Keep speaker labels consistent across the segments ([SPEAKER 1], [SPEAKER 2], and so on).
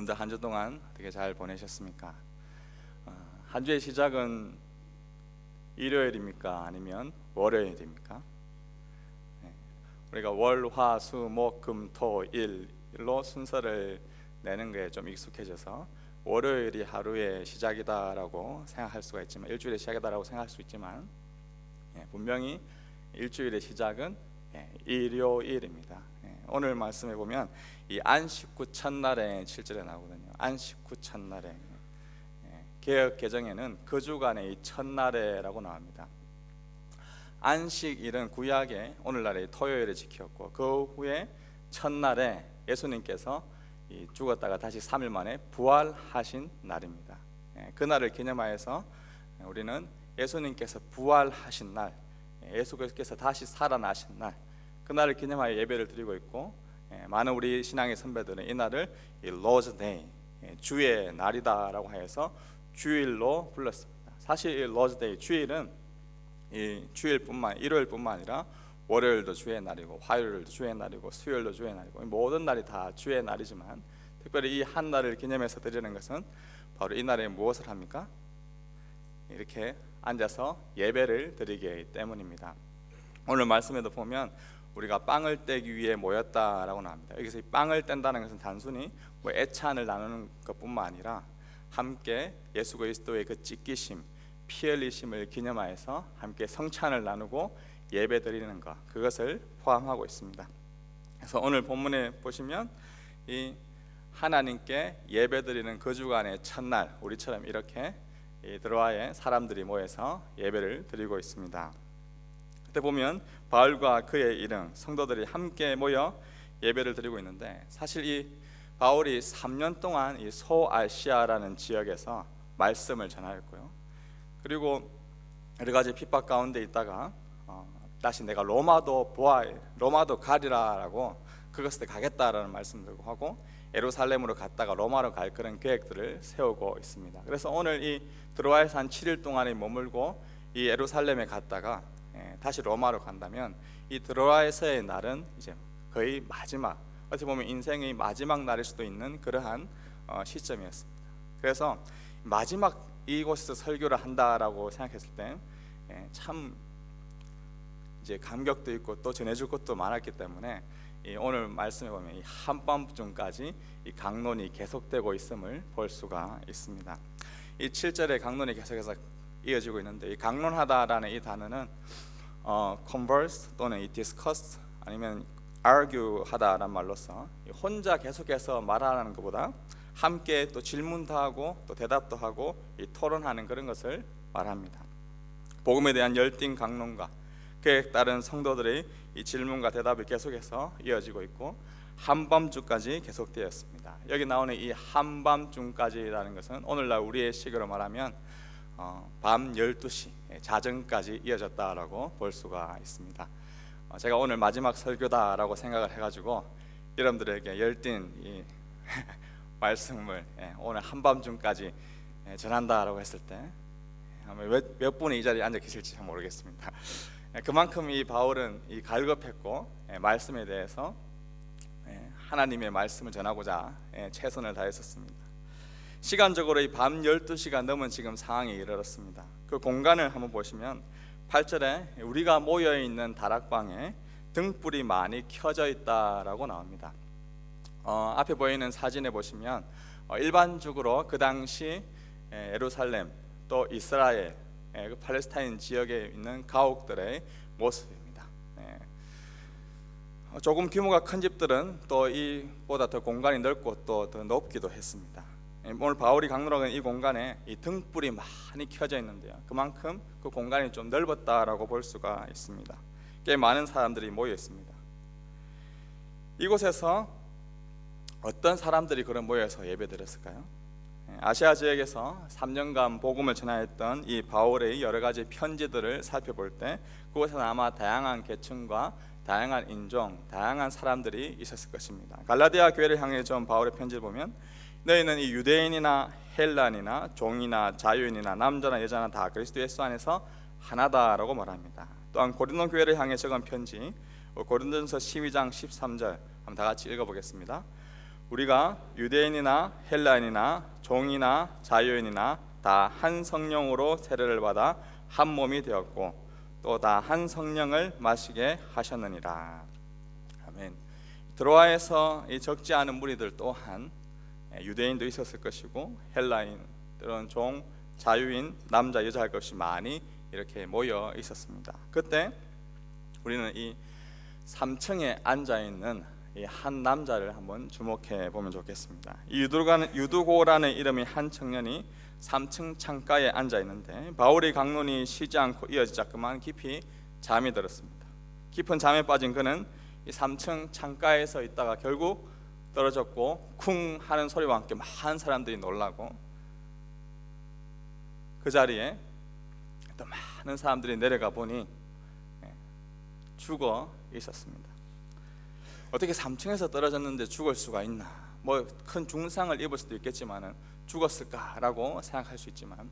[SPEAKER 1] 여러분들 한 주 동안 어떻게 잘 보내셨습니까? 어, 한 주의 시작은 일요일입니까? 아니면 월요일입니까? 네. 우리가 월, 화, 수, 목, 금, 토, 일로 순서를 내는 게 좀 익숙해져서 월요일이 하루의 시작이다라고 생각할 수가 있지만 일주일의 시작이다라고 생각할 수 있지만 예, 분명히 일주일의 시작은 예, 일요일입니다. 예, 오늘 말씀해 보면 이 안식 후 첫날에 7절에 나오거든요. 안식 후 첫날에 예, 개혁 개정에는 그 주간의 이 첫날에라고 나옵니다. 안식일은 구약에 오늘날의 토요일에 지켰고 그 후에 첫날에 예수님께서 이 죽었다가 다시 3일 만에 부활하신 날입니다. 예, 그 날을 기념하여서 우리는 예수님께서 부활하신 날, 예, 예수께서 다시 살아나신 날, 그 날을 기념하여 예배를 드리고 있고 예, 많은 우리 신앙의 선배들은 이 날을 이 로즈 데이, 예, 주의 날이다라고 하여서 주일로 불렀습니다. 사실 이 로즈 데이 주일은 이 주일뿐만 일요일뿐만 아니라 월요일도 주의 날이고 화요일도 주의 날이고 수요일도 주의 날이고 모든 날이 다 주의 날이지만 특별히 이 한 날을 기념해서 드리는 것은 바로 이 날에 무엇을 합니까? 이렇게 앉아서 예배를 드리기 때문입니다. 오늘 말씀에도 보면 우리가 빵을 떼기 위해 모였다라고 나옵니다. 여기서 이 빵을 뗀다는 것은 단순히 뭐 애찬을 나누는 것뿐만 아니라 함께 예수 그리스도의 그 찢기심, 피 흘리심을 기념하여서 함께 성찬을 나누고 예배 드리는 것 그것을 포함하고 있습니다. 그래서 오늘 본문에 보시면 이 하나님께 예배 드리는 그 주간의 첫날 우리처럼 이렇게 이 드로아에 사람들이 모여서 예배를 드리고 있습니다. 그때 보면 바울과 그의 일행 성도들이 함께 모여 예배를 드리고 있는데 사실 이 바울이 3년 동안 이 소아시아라는 지역에서 말씀을 전하였고요. 그리고 여러 가지 핍박 가운데 있다가 어, 다시 내가 로마도 보아 로마도 가리라라고 그것을 가겠다라는 말씀들고 하고 예루살렘으로 갔다가 로마로 갈 그런 계획들을 세우고 있습니다. 그래서 오늘 이 드로아에서 한 7일 동안에 머물고 이 예루살렘에 갔다가 예, 다시 로마로 간다면 이 드로아에서의 날은 이제 거의 마지막 어떻게 보면 인생의 마지막 날일 수도 있는 그러한 어, 시점이었습니다. 그래서 마지막 이곳에서 설교를 한다라고 생각했을 때참 이제 감격도 있고 또 전해줄 것도 많았기 때문에 이 오늘 말씀해 보면 이 한밤중까지 이 강론이 계속되고 있음을 볼 수가 있습니다. 이 7절의 강론이 계속해서 이어지고 있는데 이 강론하다라는 이 단어는 어, converse 또는 이 discuss 아니면 argue 하다라는 말로서 혼자 계속해서 말하는 것보다 함께 또 질문도 하고 또 대답도 하고 이 토론하는 그런 것을 말합니다. 복음에 대한 열띤 강론과 그에 따른 성도들의 이 질문과 대답이 계속해서 이어지고 있고 한밤중까지 계속되었습니다. 여기 나오는 이 한밤중까지라는 것은 오늘날 우리의 시기로 말하면 어, 밤 12시 자정까지 이어졌다라고 볼 수가 있습니다. 어, 제가 오늘 마지막 설교다라고 생각을 해가지고 여러분들에게 열띤 이 말씀을 예, 오늘 한밤중까지 예, 전한다라고 했을 때 몇, 몇 분이 이 자리에 앉아 계실지 잘 모르겠습니다. 예, 그만큼 이 바울은 이 갈급했고 말씀에 대해서 하나님의 말씀을 전하고자 최선을 다했었습니다. 시간적으로 이 밤 12시가 넘은 지금 상황에 이르렀습니다. 그 공간을 한번 보시면 8절에 우리가 모여 있는 다락방에 등불이 많이 켜져 있다라고 나옵니다. 어, 앞에 보이는 사진에 보시면 어, 일반적으로 그 당시 에, 예루살렘 또 이스라엘 에, 그 팔레스타인 지역에 있는 가옥들의 모습입니다. 에, 어, 조금 규모가 큰 집들은 또 이보다 더 공간이 넓고 또 더 높기도 했습니다. 에, 오늘 바울이 강론하는 이 공간에 이 등불이 많이 켜져 있는데요. 그만큼 그 공간이 좀 넓었다라고 볼 수가 있습니다. 꽤 많은 사람들이 모여 있습니다. 이곳에서 어떤 사람들이 그런 모여서 예배드렸을까요? 예, 아시아 지역에서 3년간 복음을 전하였던 이 바울의 여러 가지 편지들을 살펴볼 때 그곳에는 아마 다양한 계층과 다양한 인종, 다양한 사람들이 있었을 것입니다. 갈라디아 교회를 향해 전 바울의 편지를 보면 너희는 이 유대인이나 헬란이나 종이나 자유인이나 남자나 여자나 다 그리스도 예수 안에서 하나다라고 말합니다. 또한 고린도 교회를 향해 적은 편지 고린도전서 12장 13절 한번 다 같이 읽어보겠습니다. 우리가 유대인이나 헬라인이나 종이나 자유인이나 다 한 성령으로 세례를 받아 한 몸이 되었고 또 다 한 성령을 마시게 하셨느니라. 아멘. 드로아에서 이 적지 않은 무리들 또한 유대인도 있었을 것이고 헬라인 또는 종 자유인 남자 여자 할 것이 많이 이렇게 모여 있었습니다. 그때 우리는 이 3층에 앉아 있는 이 한 남자를 한번 주목해 보면 좋겠습니다. 이 유두고라는 이름의 한 청년이 3층 창가에 앉아 있는데 바울의 강론이 쉬지 않고 이어지자 그만 깊이 잠이 들었습니다. 깊은 잠에 빠진 그는 이 3층 창가에서 있다가 결국 떨어졌고 쿵 하는 소리와 함께 많은 사람들이 놀라고 그 자리에 또 많은 사람들이 내려가 보니 예, 죽어 있었습니다. 어떻게 3층에서 떨어졌는데 죽을 수가 있나? 뭐 큰 중상을 입을 수도 있겠지만은 죽었을까라고 생각할 수 있지만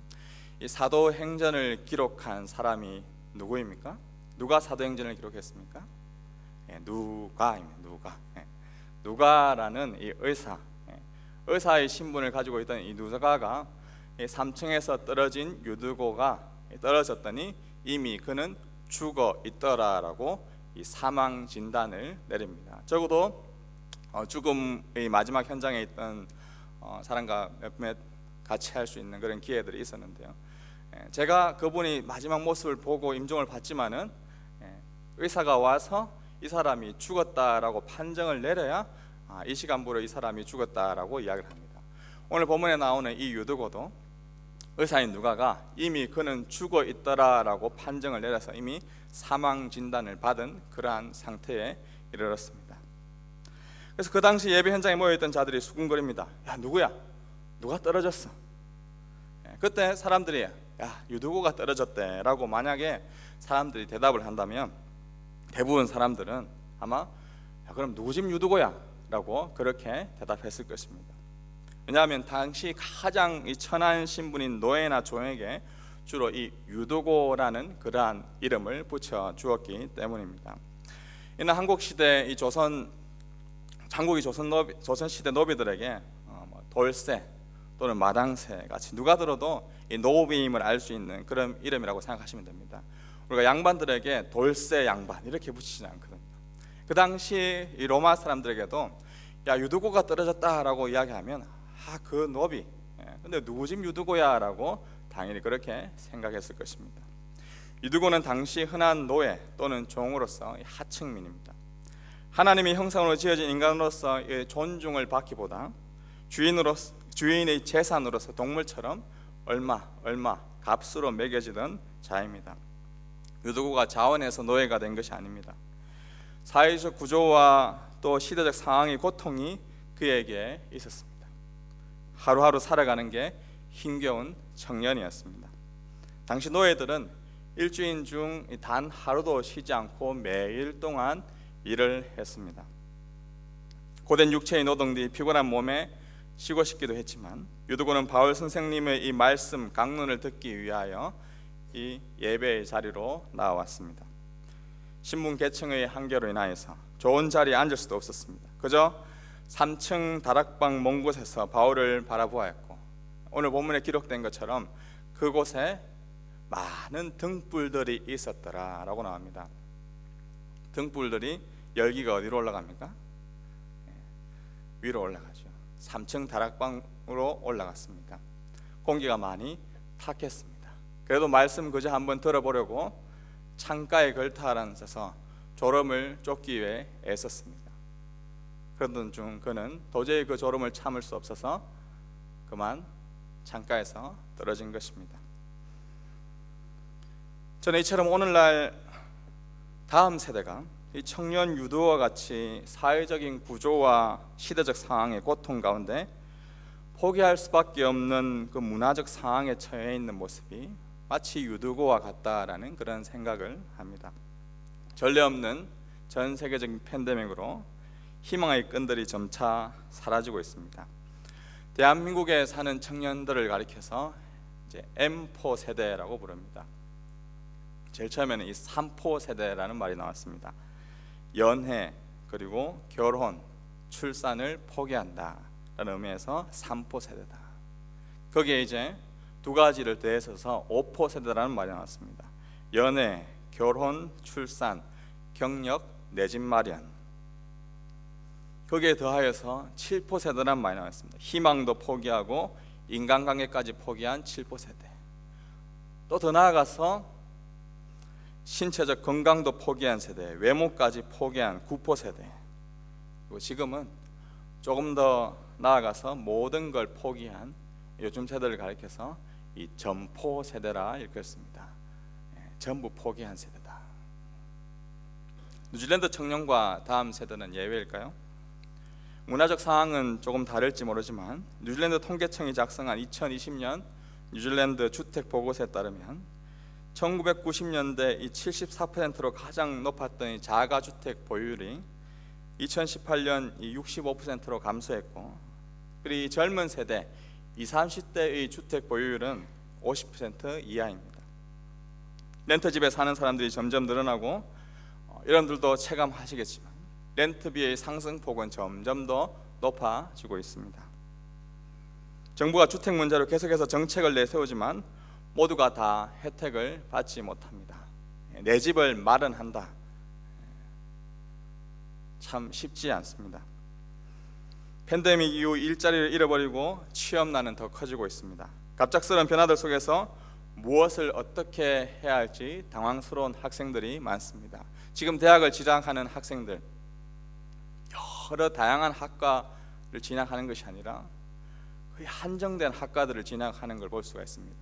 [SPEAKER 1] 이 사도행전을 기록한 사람이 누구입니까? 누가 사도행전을 기록했습니까? 예, 누가입니다. 누가. 예. 누가라는 이 의사, 예, 의사의 신분을 가지고 있던 이 누가가 3층에서 떨어진 유두고가 떨어졌더니 이미 그는 죽어 있더라라고 이 사망 진단을 내립니다. 적어도 어, 죽음의 마지막 현장에 있던 어, 사람과 몇몇 같이 할 수 있는 그런 기회들이 있었는데요. 예, 제가 그분이 마지막 모습을 보고 임종을 받지만은 예, 의사가 와서 이 사람이 죽었다라고 판정을 내려야 아, 이 시간부로 이 사람이 죽었다라고 이야기를 합니다. 오늘 본문에 나오는 이 유두고도 의사인 누가가 이미 그는 죽어 있더라라고 판정을 내려서 이미 사망 진단을 받은 그러한 상태에 이르렀습니다. 그래서 그 당시 예배 현장에 모여 있던 자들이 수군거립니다. 야 누구야? 누가 떨어졌어? 예, 그때 사람들이 야 유두고가 떨어졌대라고 만약에 사람들이 대답을 한다면 대부분 사람들은 아마 야, 그럼 누구 집 유두고야?라고 그렇게 대답했을 것입니다. 왜냐하면 당시 가장 이 천한 신분인 노예나 종에게 주로 이 유도고라는 그러한 이름을 붙여 주었기 때문입니다. 이는 한국 시대 이 조선 한국이 조선 노비, 조선 시대 노비들에게 어, 뭐 돌쇠 또는 마당새 같이 누가 들어도 이 노비임을 알 수 있는 그런 이름이라고 생각하시면 됩니다. 우리가 양반들에게 돌쇠 양반 이렇게 붙이지 않거든요. 그 당시 이 로마 사람들에게도 야 유두고가 떨어졌다라고 이야기하면 아그 노비 예, 근데 누구 집 유두고야라고 당연히 그렇게 생각했을 것입니다. 유두고는 당시 흔한 노예 또는 종으로서 하층민입니다. 하나님의 형상으로 지어진 인간으로서 존중을 받기보다 주인으로 주인의 재산으로서 동물처럼 얼마 얼마 값으로 매겨지던 자입니다. 유두고가 자원에서 노예가 된 것이 아닙니다. 사회적 구조와 또 시대적 상황의 고통이 그에게 있었습니다. 하루하루 살아가는 게 힘겨운 청년이었습니다. 당시 노예들은 일주일 중 단 하루도 쉬지 않고 매일 동안 일을 했습니다. 고된 육체의 노동들이 피곤한 몸에 쉬고 싶기도 했지만 유두고는 바울 선생님의 이 말씀 강론을 듣기 위하여 이 예배의 자리로 나왔습니다. 신문 계층의 한계로 인하여서 좋은 자리에 앉을 수도 없었습니다. 그저 3층 다락방 먼 곳에서 바울을 바라보았고 오늘 본문에 기록된 것처럼 그곳에 많은 등불들이 있었더라라고 나옵니다. 등불들이 열기가 어디로 올라갑니까? 예, 위로 올라가죠. 3층 다락방으로 올라갔습니다. 공기가 많이 탁했습니다. 그래도 말씀 그저 한번 들어보려고 창가에 걸터앉아서 졸음을 쫓기 위해 애썼습니다. 그러던 중 그는 도저히 그 졸음을 참을 수 없어서 그만 창가에서 떨어진 것입니다. 저는 이처럼 오늘날 다음 세대가 이 청년 유도와 같이 사회적인 구조와 시대적 상황의 고통 가운데 포기할 수밖에 없는 그 문화적 상황에 처해 있는 모습이 마치 유두고와 같다라는 그런 생각을 합니다. 전례 없는 전 세계적인 팬데믹으로 희망의 끈들이 점차 사라지고 있습니다. 대한민국에 사는 청년들을 가리켜서 이제 M4 세대라고 부릅니다. 제일 처음에는 이 3포 세대라는 말이 나왔습니다. 연애 그리고 결혼 출산을 포기한다라는 의미에서 삼포 세대다. 거기에 이제 두 가지를 오포 세대라는 말이 나왔습니다. 연애, 결혼, 출산, 경력, 내 집 마련. 거기에 더하여서 7포 세대라는 말이 나왔습니다. 희망도 포기하고 인간관계까지 포기한 7포 세대. 또더 나아가서 신체적 건강도 포기한 세대, 외모까지 포기한 9포 세대. 그리고 지금은 조금 더 나아가서 모든 걸 포기한 요즘 세대를 가리켜서 이 점포 세대라 일컫습니다. 예, 전부 포기한 세대다. 뉴질랜드 청년과 다음 세대는 예외일까요? 문화적 상황은 조금 다를지 모르지만 뉴질랜드 통계청이 작성한 2020년 뉴질랜드 주택 보고서에 따르면 1990년대 이 74%로 가장 높았던 이 자가 주택 보유율이 2018년 이 65%로 감소했고 그리고 이 젊은 세대 20, 30대의 주택 보유율은 50% 이하입니다. 렌트집에 사는 사람들이 점점 늘어나고 어, 여러분들도 체감하시겠지만 렌트비의 상승폭은 점점 더 높아지고 있습니다. 정부가 주택 문제로 계속해서 정책을 내세우지만 모두가 다 혜택을 받지 못합니다. 내 집을 마련한다. 참 쉽지 않습니다. 팬데믹 이후 일자리를 잃어버리고 취업난은 더 커지고 있습니다. 갑작스러운 변화들 속에서 무엇을 어떻게 해야 할지 당황스러운 학생들이 많습니다. 지금 대학을 진학하는 학생들 여러 다양한 학과를 진학하는 것이 아니라 거의 한정된 학과들을 진학하는 걸 볼 수가 있습니다.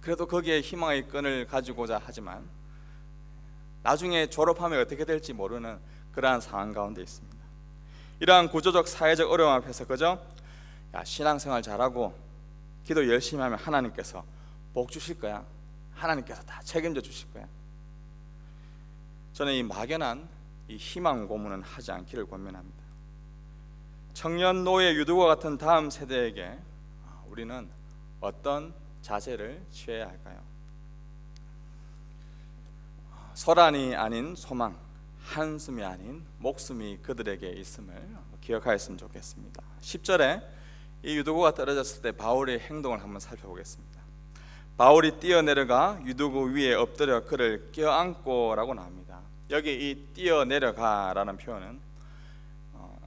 [SPEAKER 1] 그래도 거기에 희망의 끈을 가지고자 하지만 나중에 졸업하면 어떻게 될지 모르는 그러한 상황 가운데 있습니다. 이러한 구조적 사회적 어려움 앞에서 그저 야, 신앙생활 잘하고 기도 열심히 하면 하나님께서 복 주실 거야. 하나님께서 다 책임져 주실 거야. 저는 이 막연한 이 희망 고문은 하지 않기를 권면합니다. 청년 노예 유도와 같은 다음 세대에게 우리는 어떤 자세를 취해야 할까요? 소란이 아닌 소망, 한숨이 아닌 목숨이 그들에게 있음을 기억하였으면 좋겠습니다. 10절에 이 유도구가 떨어졌을 때 바울의 행동을 한번 살펴보겠습니다. 바울이 뛰어내려가 유도구 위에 엎드려 그를 껴안고라고 나옵니다. 여기 이 뛰어내려가라는 표현은 어,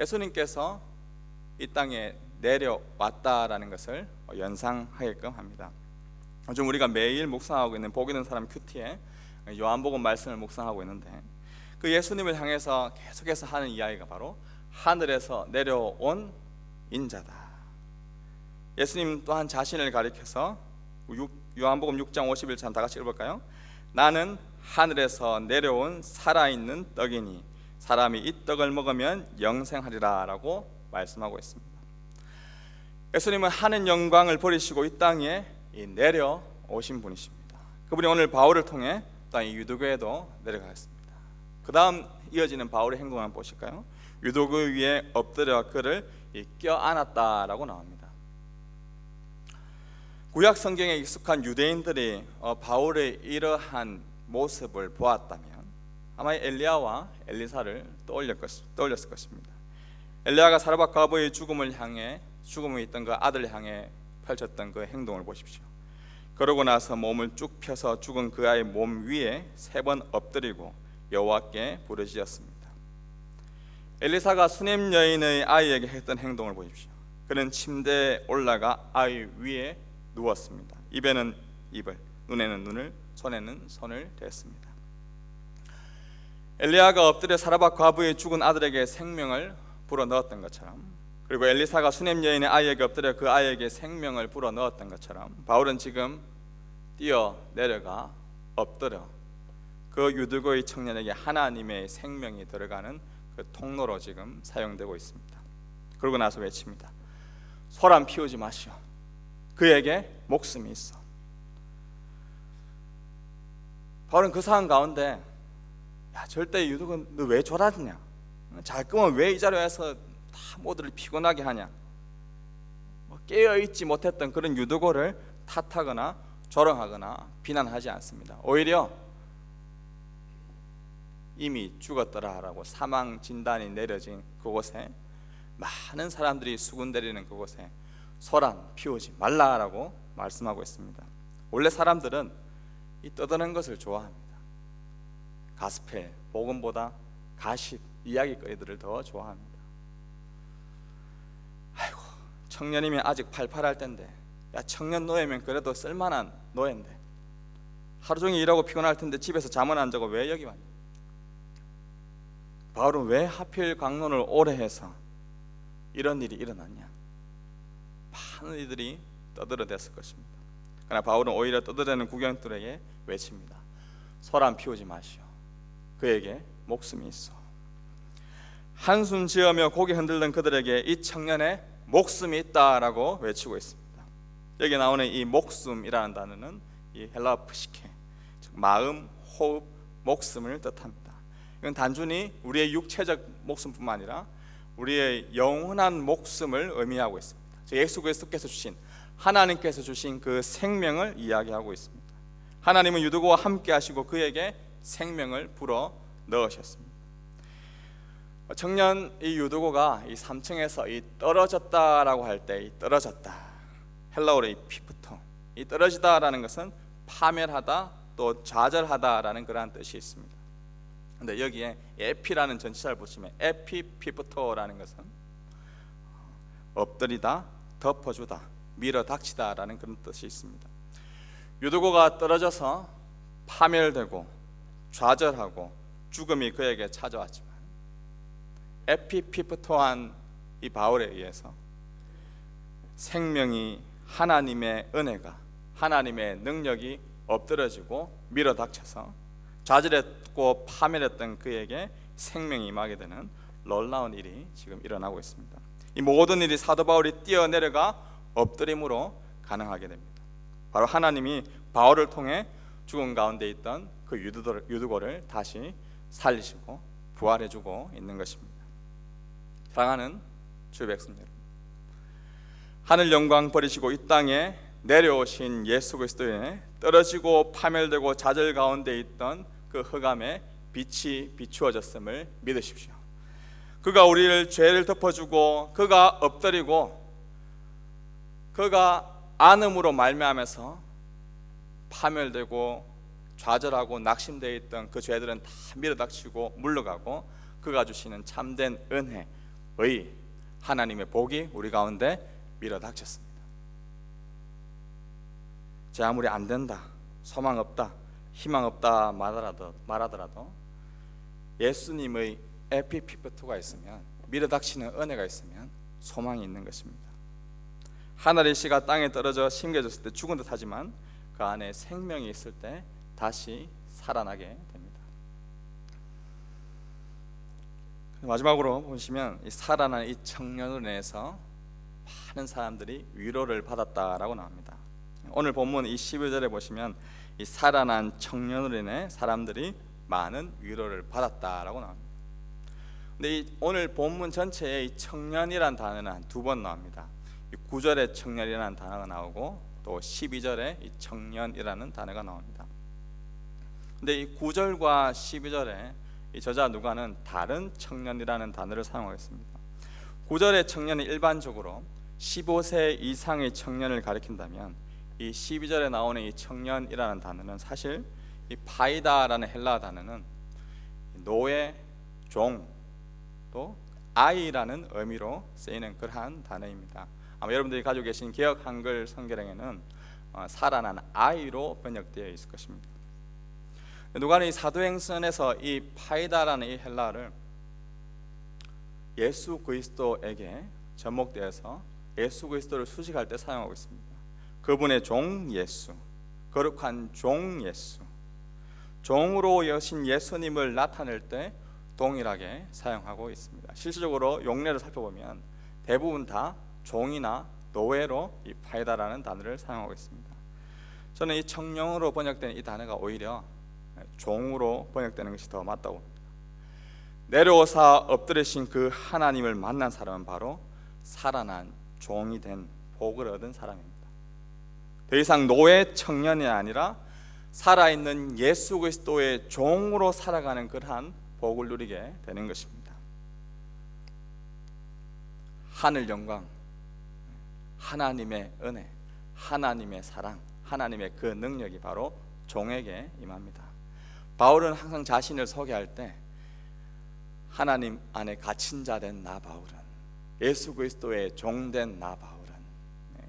[SPEAKER 1] 예수님께서 이 땅에 내려왔다라는 것을 연상하게끔 합니다. 요즘 우리가 매일 묵상하고 있는 복 있는 사람 큐티에 요한복음 말씀을 묵상하고 있는데 그 예수님을 향해서 계속해서 하는 이야기가 바로 하늘에서 내려온 인자다. 예수님 또한 자신을 가리켜서 요한복음 6장 51절 다 같이 읽어볼까요? 나는 하늘에서 내려온 살아있는 떡이니 사람이 이 떡을 먹으면 영생하리라라고 말씀하고 있습니다. 예수님은 하는 영광을 버리시고 이 땅에 내려오신 분이십니다. 그분이 오늘 바울을 통해 땅 유도교에도 내려가겠습니다. 그 다음 이어지는 바울의 행동을 한번 보실까요? 유도교 위에 엎드려 그를 껴안았다라고 나옵니다. 구약 성경에 익숙한 유대인들이 어, 바울의 이러한 모습을 보았다면 아마 엘리야와 엘리사를 떠올렸 떠올렸을 것입니다. 엘리야가 사르밧 과부의 죽음을 향해 죽음에 있던 그 아들을 향해 펼쳤던 그 행동을 보십시오. 그러고 나서 몸을 쭉 펴서 죽은 그 아이 몸 위에 세 번 엎드리고 여호와께 부르짖었습니다. 엘리사가 수냄 여인의 아이에게 했던 행동을 보십시오. 그는 침대에 올라가 아이 위에 누웠습니다. 입에는 입을, 눈에는 눈을, 손에는 손을 댔습니다. 엘리야가 엎드려 사라밧 과부의 죽은 아들에게 생명을 불어 넣었던 것처럼 그리고 엘리사가 수냄 여인의 아이에게 엎드려 그 아이에게 생명을 불어 넣었던 것처럼 바울은 지금 뛰어 내려가 엎드려 그 유두고의 청년에게 하나님의 생명이 들어가는 그 통로로 지금 사용되고 있습니다. 그러고 나서 외칩니다. 소란 피우지 마시오. 그에게 목숨이 있어. 바울은 그 상황 가운데 야 절대 유독은 너왜 졸았냐? 잘 거면 왜 이 자리에서 다 모두를 피곤하게 하냐? 뭐 깨어 있지 못했던 그런 유도고를 탓하거나 조롱하거나 비난하지 않습니다. 오히려 이미 죽었더라라고 사망 진단이 내려진 그곳에 많은 사람들이 수군대리는 그곳에 소란 피우지 말라라고 말씀하고 있습니다. 원래 사람들은 이 떠드는 것을 좋아합니다. 가스펠, 복음보다 가십, 이야기거리들을 더 좋아합니다. 아이고, 청년이면 아직 팔팔할 텐데, 야 청년 노예면 그래도 쓸만한 노예인데, 하루 종일 일하고 피곤할 텐데 집에서 잠은 안 자고 왜 여기 왔냐? 바울은 왜 하필 강론을 오래 해서 이런 일이 일어났냐? 많은 이들이 떠들어댔을 것입니다. 그러나 바울은 오히려 떠들어대는 구경들에게 외칩니다. 소란 피우지 마시오. 그에게 목숨이 있어. 한숨 지으며 고개 흔들던 그들에게 이 청년의 목숨이 있다라고 외치고 있습니다. 여기 나오는 이 목숨이라는 단어는 이 헬라 프시케, 즉 마음, 호흡, 목숨을 뜻합니다. 이건 단순히 우리의 육체적 목숨뿐만 아니라 우리의 영원한 목숨을 의미하고 있습니다. 즉 예수 그리스도께서 주신 하나님께서 주신 그 생명을 이야기하고 있습니다. 하나님은 유두고와 함께 하시고 그에게 생명을 불어 넣으셨습니다. 청년 이 유두고가 이 3층에서 이 떨어졌다라고 할 때 이 떨어졌다 헬라어로 이 피프토 이 떨어지다라는 것은 파멸하다 또 좌절하다라는 그러한 뜻이 있습니다. 근데 여기에 에피라는 전치사를 보시면 에피 피프토라는 것은 엎드리다 덮어주다 밀어 닥치다라는 그런 뜻이 있습니다. 유두고가 떨어져서 파멸되고 좌절하고 죽음이 그에게 찾아왔지만 에피피프토한 이 바울에 의해서 생명이 하나님의 은혜가 하나님의 능력이 엎드러지고 밀어닥쳐서 좌절했고 파멸했던 그에게 생명이 임하게 되는 놀라운 일이 지금 일어나고 있습니다. 이 모든 일이 사도 바울이 뛰어내려가 엎드림으로 가능하게 됩니다. 바로 하나님이 바울을 통해 죽은 가운데 있던 그 유두고를 다시 살리시고 부활해주고 있는 것입니다. 사랑하는 주 백성 여러분, 하늘 영광 버리시고 이 땅에 내려오신 예수 그리스도의 떨어지고 파멸되고 좌절 가운데 있던 그 흑암에 빛이 비추어졌음을 믿으십시오. 그가 우리를 죄를 덮어주고 그가 엎드리고 그가 안음으로 말미암아서 파멸되고 좌절하고 낙심되어 있던 그 죄들은 다 밀어닥치고 물러가고 그가 주시는 참된 은혜, 의, 하나님의 복이 우리 가운데 밀어닥쳤습니다. 제 아무리 안 된다, 소망 없다, 희망 없다 말하더라도, 말하더라도 예수님의 에피피프토가 있으면 밀어닥치는 은혜가 있으면 소망이 있는 것입니다. 하늘의 씨가 땅에 떨어져 심겨졌을 때 죽은 듯하지만 그 안에 생명이 있을 때 다시 살아나게 됩니다. 마지막으로 보시면 이 살아난 이 청년을 인해서 많은 사람들이 위로를 받았다라고 나옵니다. 오늘 본문 이 11절에 보시면 이 살아난 청년으로 인해 사람들이 많은 위로를 받았다라고 나옵니다. 근데 이 오늘 본문 전체에 이 청년이란 단어는 한 두 번 나옵니다. 9절에 청년이라는 단어가 나오고 또 12절에 이 청년이라는 단어가 나옵니다. 근데 이 9절과 12절에 이 저자 누가는 다른 청년이라는 단어를 사용하겠습니다. 9절의 청년은 일반적으로 15세 이상의 청년을 가리킨다면 이 12절에 나오는 이 청년이라는 단어는 사실 이 파이다라는 헬라 단어는 노예, 종, 또 아이라는 의미로 쓰이는 그러한 단어입니다. 아마 여러분들이 가지고 계신 개혁 한글 성경에는 어, 살아난 아이로 번역되어 있을 것입니다. 누가는 이 사도행전에서 이 파이다라는 이 헬라를 예수 그리스도에게 접목되어서 예수 그리스도를 수식할 때 사용하고 있습니다. 그분의 종 예수, 거룩한 종 예수, 종으로 여신 예수님을 나타낼 때 동일하게 사용하고 있습니다. 실질적으로 용례를 살펴보면 대부분 다 종이나 노예로 이 파이다라는 단어를 사용하고 있습니다. 저는 이 청령으로 번역된 이 단어가 오히려 종으로 번역되는 것이 더 맞다고 봅니다. 내려오사 엎드리신 그 하나님을 만난 사람은 바로 살아난 종이 된 복을 얻은 사람입니다. 더 이상 노예 청년이 아니라 살아있는 예수 그리스도의 종으로 살아가는 그러한 복을 누리게 되는 것입니다. 하늘 영광, 하나님의 은혜, 하나님의 사랑, 하나님의 그 능력이 바로 종에게 임합니다. 바울은 항상 자신을 소개할 때 하나님 안에 갇힌 자 된 나 바울은 예수 그리스도의 종된 나 바울은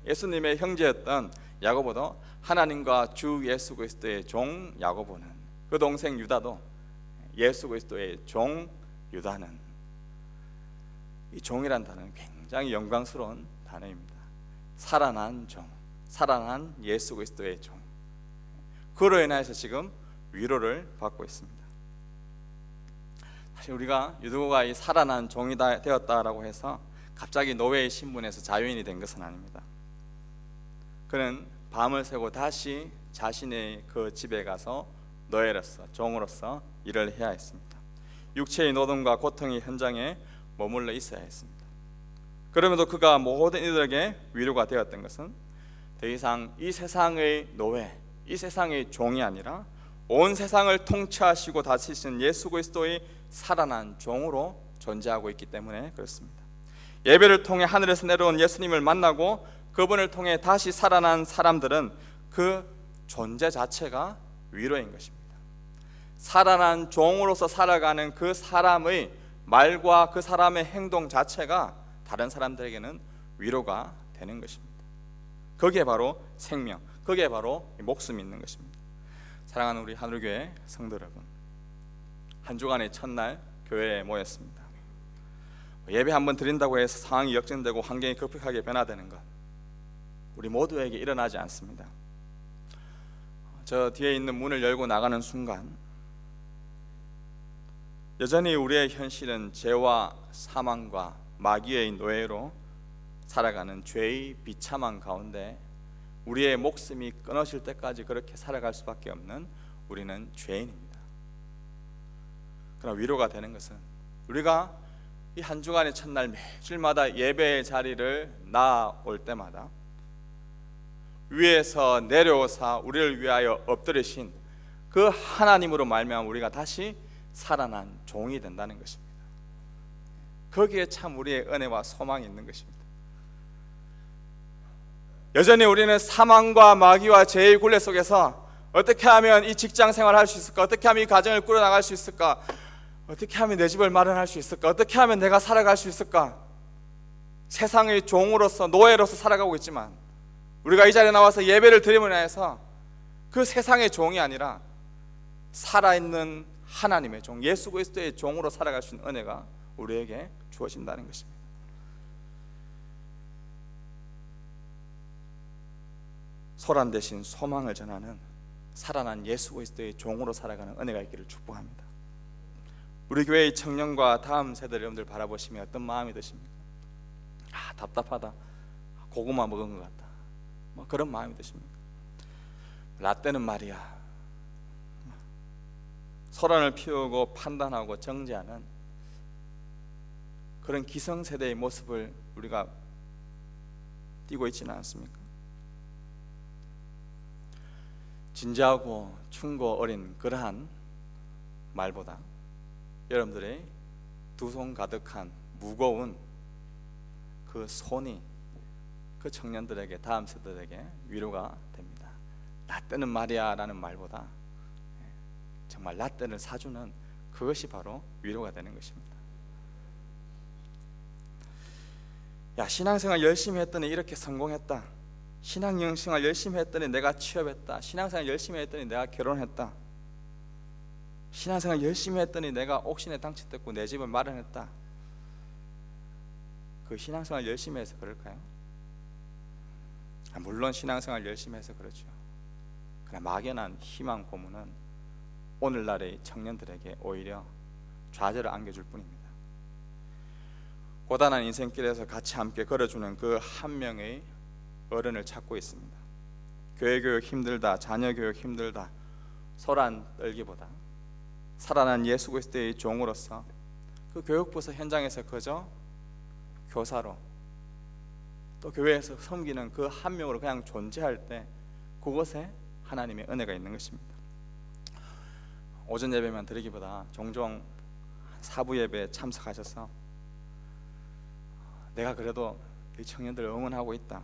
[SPEAKER 1] 예수님의 형제였던 야고보도 하나님과 주 예수 그리스도의 종 야고보는 그 동생 유다도 예수 그리스도의 종 유다는 이 종이란 단어는 굉장히 영광스러운 단어입니다. 살아난 종, 살아난 예수 그리스도의 종. 그로 인하여서 지금 위로를 받고 있습니다. 사실 우리가 유두고가 이 살아난 종이 다 되었다라고 해서 갑자기 노예의 신분에서 자유인이 된 것은 아닙니다. 그는 밤을 새고 다시 자신의 그 집에 가서 노예로서 종으로서 일을 해야 했습니다. 육체의 노동과 고통의 현장에 머물러 있어야 했습니다. 그럼에도 그가 모든 이들에게 위로가 되었던 것은 더 이상 이 세상의 노예, 이 세상의 종이 아니라 온 세상을 통치하시고 다스리시는 예수 그리스도의 살아난 종으로 존재하고 있기 때문에 그렇습니다. 예배를 통해 하늘에서 내려온 예수님을 만나고 그분을 통해 다시 살아난 사람들은 그 존재 자체가 위로인 것입니다. 살아난 종으로서 살아가는 그 사람의 말과 그 사람의 행동 자체가 다른 사람들에게는 위로가 되는 것입니다. 거기에 바로 생명, 거기에 바로 목숨이 있는 것입니다. 사랑하는 우리 하늘교회 성도 여러분, 한 주간의 첫날 교회에 모였습니다. 예배 한번 드린다고 해서 상황이 역전되고 환경이 급격하게 변화되는 것 우리 모두에게 일어나지 않습니다. 저 뒤에 있는 문을 열고 나가는 순간 여전히 우리의 현실은 죄와 사망과 마귀의 노예로 살아가는 죄의 비참한 가운데 우리의 목숨이 끊어질 때까지 그렇게 살아갈 수밖에 없는 우리는 죄인입니다. 그러나 위로가 되는 것은 우리가 이 한 주간의 첫날 매주마다 예배의 자리를 나올 때마다 위에서 내려오사 우리를 위하여 엎드리신 그 하나님으로 말미암아 우리가 다시 살아난 종이 된다는 것입니다. 거기에 참 우리의 은혜와 소망이 있는 것입니다. 여전히 우리는 사망과 마귀와 죄의 굴레 속에서 어떻게 하면 이 직장 생활을 할수 있을까? 어떻게 하면 이 가정을 꾸려 나갈 수 있을까? 어떻게 하면 내 집을 마련할 수 있을까? 어떻게 하면 내가 살아갈 수 있을까? 세상의 종으로서 노예로서 살아가고 있지만 우리가 이 자리에 나와서 예배를 드림을 해서 그 세상의 종이 아니라 살아있는 하나님의 종, 예수 그리스도의 종으로 살아갈 수 있는 은혜가 우리에게 주어진다는 것입니다. 소란 대신 소망을 전하는 살아난 예수 그리스도의 종으로 살아가는 은혜가 있기를 축복합니다. 우리 교회의 청년과 다음 세대 여러분들 바라보시면 어떤 마음이 드십니까? 아 답답하다. 고구마 먹은 것 같다. 뭐 그런 마음이 드십니까? 라떼는 말이야. 소란을 피우고 판단하고 정죄하는 그런 기성세대의 모습을 우리가 띄고 있지는 않습니까? 진지하고 충고 어린 그러한 말보다 여러분들의 두 손 가득한 무거운 그 손이 그 청년들에게 다음 세대들에게 위로가 됩니다. 라떼는 말이야라는 말보다 정말 라떼를 사주는 그것이 바로 위로가 되는 것입니다. 야 신앙생활 열심히 했더니 이렇게 성공했다. 신앙생활 열심히 했더니 내가 취업했다. 신앙생활 열심히 했더니 내가 결혼했다. 신앙생활 열심히 했더니 내가 옥신에 당첨됐고 내 집을 마련했다. 그 신앙생활 열심히 해서 그럴까요? 아, 물론 신앙생활 열심히 해서 그렇죠. 그러나 막연한 희망 고문은 오늘날의 청년들에게 오히려 좌절을 안겨줄 뿐입니다. 고단한 인생길에서 같이 함께 걸어주는 그 한 명의 어른을 찾고 있습니다. 교회 교육 힘들다, 자녀 교육 힘들다, 소란 떨기보다 살아난 예수 그리스도의 종으로서 그 교육부서 현장에서 그저 교사로 또 교회에서 섬기는 그 한 명으로 그냥 존재할 때 그것에 하나님의 은혜가 있는 것입니다. 오전 예배만 드리기보다 종종 사부 예배에 참석하셔서 내가 그래도 이 청년들 응원하고 있다.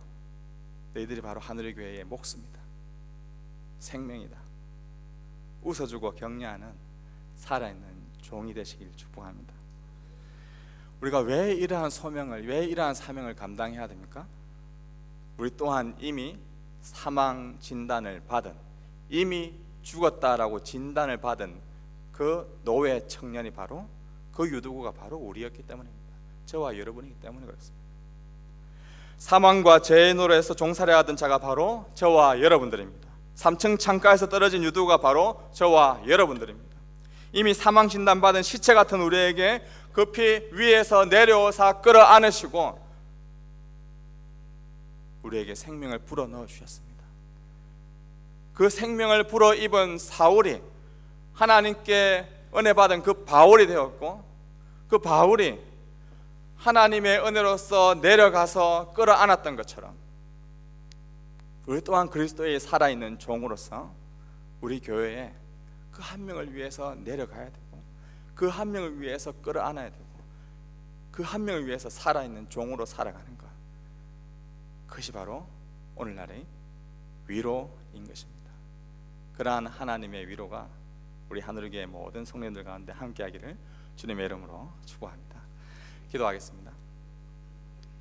[SPEAKER 1] 너희들이 바로 하늘의 교회의 목숨이다. 생명이다. 웃어주고 격려하는 살아있는 종이 되시길 축복합니다. 우리가 왜 이러한 소명을, 왜 이러한 사명을 감당해야 됩니까? 우리 또한 이미 사망 진단을 받은, 이미 죽었다라고 진단을 받은 그 노예 청년이 바로 그 유두구가 바로 우리였기 때문입니다. 저와 여러분이기 때문에 그렇습니다. 사망과 죄의 노래에서 종살이 하던 자가 바로 저와 여러분들입니다. 3층 창가에서 떨어진 유두가 바로 저와 여러분들입니다. 이미 사망 진단 받은 시체 같은 우리에게 급히 위에서 내려오사 끌어안으시고 우리에게 생명을 불어 넣어 주셨습니다. 그 생명을 불어 입은 사울이 하나님께 은혜 받은 그 바울이 되었고 그 바울이 하나님의 은혜로서 내려가서 끌어안았던 것처럼 우리 또한 그리스도의 살아있는 종으로서 우리 교회에 그 한 명을 위해서 내려가야 되고 그 한 명을 위해서 끌어안아야 되고 그 한 명을 위해서 살아있는 종으로 살아가는 것. 그것이 바로 오늘날의 위로인 것입니다. 그러한 하나님의 위로가 우리 하늘교회 모든 성령들 가운데 함께하기를 주님의 이름으로 축복합니다 기도하겠습니다